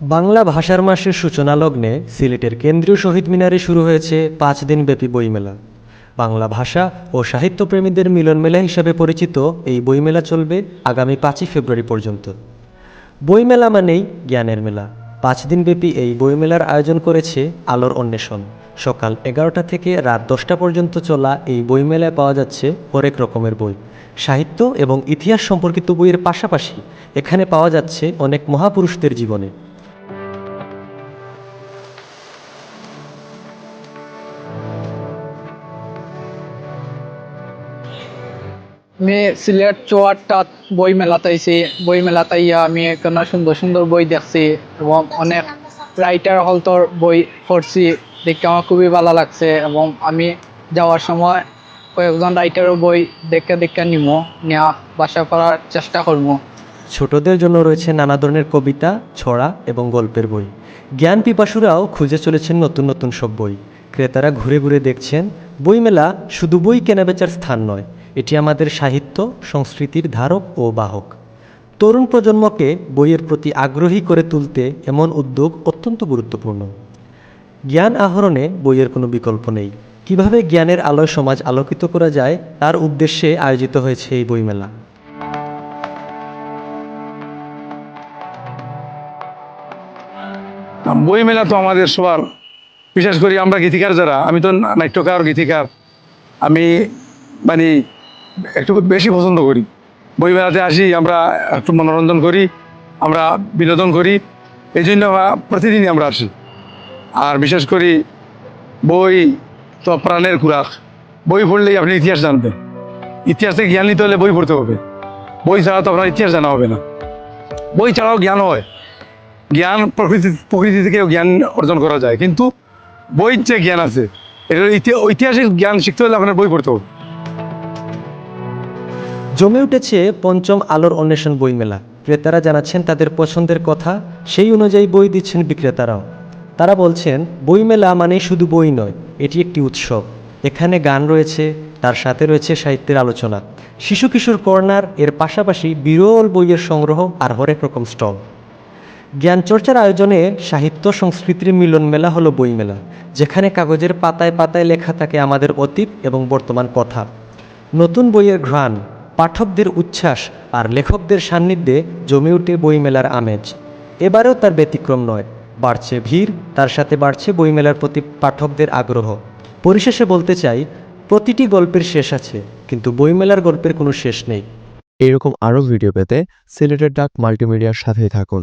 বাংলা ভাষার মাসের সূচনা লগ্নে সিলেটের কেন্দ্রীয় শহীদ মিনারে শুরু হয়েছে পাঁচ দিনব্যাপী বইমেলা। বাংলা ভাষা ও সাহিত্যপ্রেমীদের মিলন মেলা হিসাবে পরিচিত এই বইমেলা চলবে আগামী পাঁচই ফেব্রুয়ারি পর্যন্ত। বইমেলা মানেই জ্ঞানের মেলা। পাঁচ দিনব্যাপী এই বইমেলার আয়োজন করেছে আলোর অন্বেষণ। সকাল এগারোটা থেকে রাত দশটা পর্যন্ত চলা এই বইমেলায় পাওয়া যাচ্ছে হরেক রকমের বই। সাহিত্য এবং ইতিহাস সম্পর্কিত বইয়ের পাশাপাশি এখানে পাওয়া যাচ্ছে অনেক মহাপুরুষদের জীবনে। আমি সিলেট চুয়াট্টা বই মেলাতে আইছি। বই মেলাতে ইয়া আমি এখানে সুন্দর সুন্দর বই দেখছি এবং অনেক রাইটার হলতর বই পড়ছি দেখতে আমার খুবই ভালো লাগছে এবং আমি যাওয়ার সময় কয়েকজন রাইটারের বই দেখে দেখে নিমো নেওয়া বাসা করার চেষ্টা করব ছোটদের জন্য রয়েছে নানা ধরনের কবিতা, ছড়া এবং গল্পের বই। জ্ঞান পিপাসুরাও খুঁজে চলেছেন নতুন নতুন সব বই। ক্রেতারা ঘুরে ঘুরে দেখছেন বইমেলা শুধু বই কেনাবেচার স্থান নয় এটি আমাদের সাহিত্য, সংস্কৃতির ধারক ও বাহক। তরুণ প্রজন্মকে বইয়ের প্রতি আগ্রহী করে তুলতে এমন উদ্যোগ অত্যন্ত গুরুত্বপূর্ণ। জ্ঞান আহরণে বইয়ের কোনো বিকল্প নেই। কীভাবে জ্ঞানের আলোয় সমাজ আলোকিত করা যায়, তার উদ্দেশ্যে আয়োজিত হয়েছে এই বইমেলা। বই মেলা তো আমাদের সবার, বিশেষ করে আমরা গীতিকার যারা, আমি তো নাট্যকার, গীতিকার। আমি মানে একটু বেশি পছন্দ করি। বই মেলাতে আসি, আমরা একটু মনোরঞ্জন করি, আমরা বিনোদন করি এই জন্য প্রতিদিনই আমরা আসি। আর বিশেষ করে বই তো প্রাণের খুরাক। বই পড়লেই আপনি ইতিহাস জানবেন। ইতিহাস থেকে জ্ঞান নিতে হলে বই পড়তে হবে। বই ছাড়া তো আপনার ইতিহাস জানা হবে না। বই ছাড়াও জ্ঞান হয়। জ্ঞান প্রকৃতি প্রকৃতি থেকেও জ্ঞান অর্জন করা যায়। কিন্তু বইয়ের যে জ্ঞান আছে এটা ঐতিহাসিক জ্ঞান শিখতে হলে আপনার বই পড়তে হবে। জমে উঠেছে পঞ্চম আলোর অন্বেষণ বইমেলা। ক্রেতারা জানাচ্ছেন তাদের পছন্দের কথা, সেই অনুযায়ী বই দিচ্ছেন বিক্রেতারাও। তারা বলছেন, বইমেলা মানে শুধু বই নয়, এটি একটি উৎসব। এখানে গান রয়েছে, তার সাথে রয়েছে সাহিত্যের আলোচনা। শিশু কিশোর কর্নার এর পাশাপাশি বিরল বইয়ের সংগ্রহ, আর হরেক রকম স্টল। জ্ঞানচর্চার আয়োজনে সাহিত্য সংস্কৃতির মিলন মেলা হলো বইমেলা, যেখানে কাগজের পাতায় পাতায় লেখা থাকে আমাদের অতীত এবং বর্তমান কথা। নতুন বইয়ের ঘ্রাণ পাঠকদের উচ্ছ্বাস আর লেখকদের সান্নিধ্যে জমে উঠে বইমেলার আমেজ। এবারেও তার ব্যতিক্রম নয়, বাড়ছে ভিড়, তার সাথে বাড়ছে বইমেলার প্রতি পাঠকদের আগ্রহ। পরিশেষে বলতে চাই, প্রতিটি গল্পের শেষ আছে, কিন্তু বইমেলার গল্পের কোনো শেষ নেই। এরকম আরও ভিডিও পেতে সিলেটের ডাক মাল্টিমিডিয়ার সাথেই থাকুন।